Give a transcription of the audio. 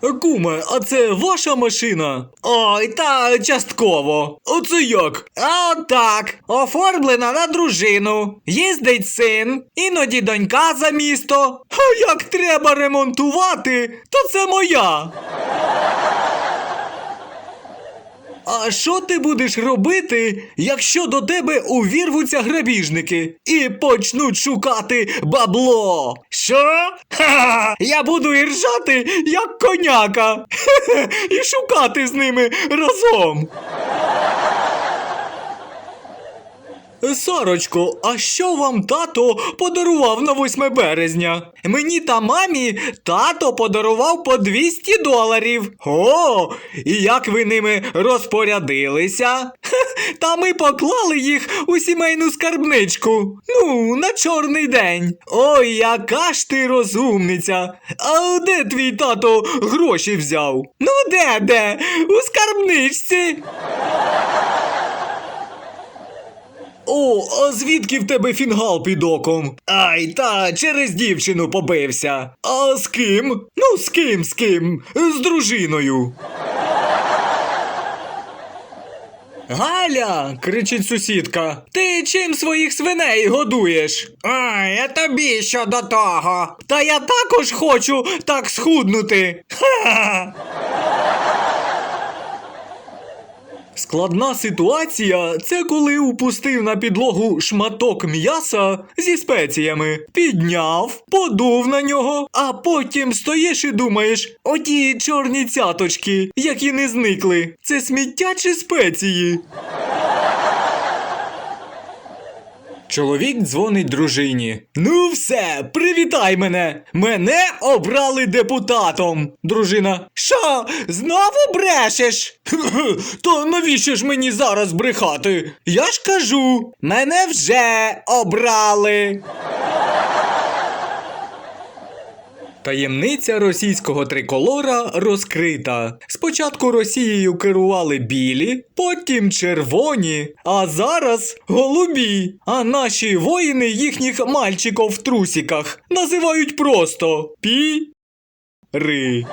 Куме, а це ваша машина? Ой, та частково. Оце як? А так, оформлена на дружину. Їздить син, іноді донька за місто. А як треба ремонтувати, то це моя. А що ти будеш робити, якщо до тебе увірвуться грабіжники і почнуть шукати бабло? Що? Ха-ха! Я буду іржати, як коняка, і шукати з ними разом. Сарочко, а що вам тато подарував на 8 березня? Мені та мамі тато подарував по 200 доларів. О, і як ви ними розпорядилися? Та ми поклали їх у сімейну скарбничку. Ну, на чорний день. Ой, яка ж ти розумниця. А де твій тато гроші взяв? Ну де де? У скарбничці. О, а звідки в тебе фінгал під оком? Ай, та через дівчину побився. А з ким? Ну, з ким, з ким? З дружиною. Галя, кричить сусідка, ти чим своїх свиней годуєш? А тобі що до того? Та я також хочу так схуднути. Ха! Складна ситуація це коли упустив на підлогу шматок м'яса зі спеціями, підняв, подув на нього, а потім стоїш і думаєш: оті чорні цяточки, які не зникли, це сміття чи спеції. Чоловік дзвонить дружині. Ну все, привітай мене. Мене обрали депутатом. Дружина. Що, знову брешеш? То навіщо ж мені зараз брехати? Я ж кажу, мене вже обрали. Таємниця російського триколора розкрита. Спочатку Росією керували білі, потім червоні, а зараз голубі. А наші воїни їхніх мальчиків в трусіках називають просто пі. Ри.